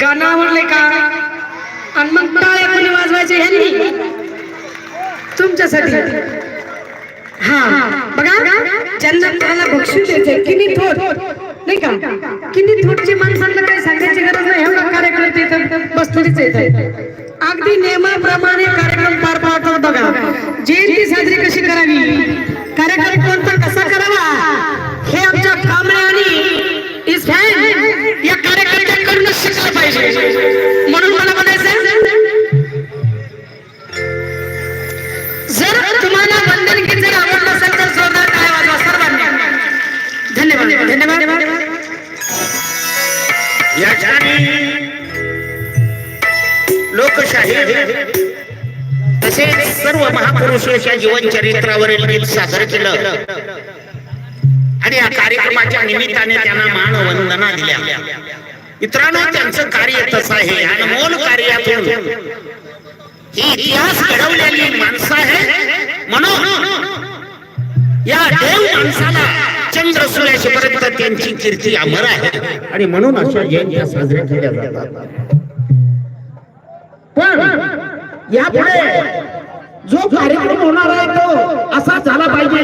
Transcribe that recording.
गाणं आवडले का? आणि मग टाळ्या कोणी वाजवायचे ह्यांनी. तुमच्यासाठी. हा. बघा ज्यांना त्याला बक्षू द्यायचे किनी थोट नाही का? किनी थोटची माणसांना काही सांगायची गरज नाही एवढा कार्यक्रम येतात बसतोच येत अगदी नियमाप्रमाणे कार्यक्रम पार पाडतात बघा. जयंती साजरी कशी करावी? कार्यक्रम कोणता कसा या ठिकाणी लोकशाही तसेच सर्व महापुरुषांच्या जीवन चरित्रावरील गीत सादर केलं. आणि या कार्यक्रमाच्या निमित्ताने त्यांना मान वंदना दिल्या. मित्रांनो त्यांचं कार्य तसं आहे. अनमोल कार्यातून ही इतिहास घडवलेली माणसं आहे म्हणून या देव माणसाला चंद्र सूर्यापर्यंत त्यांची कीर्ती अमर आहे. आणि म्हणून अशा जयंत्या साजऱ्या केल्या जातात. पण यापुढे जो कार्यक्रम होणार आहे तो असा झाला पाहिजे.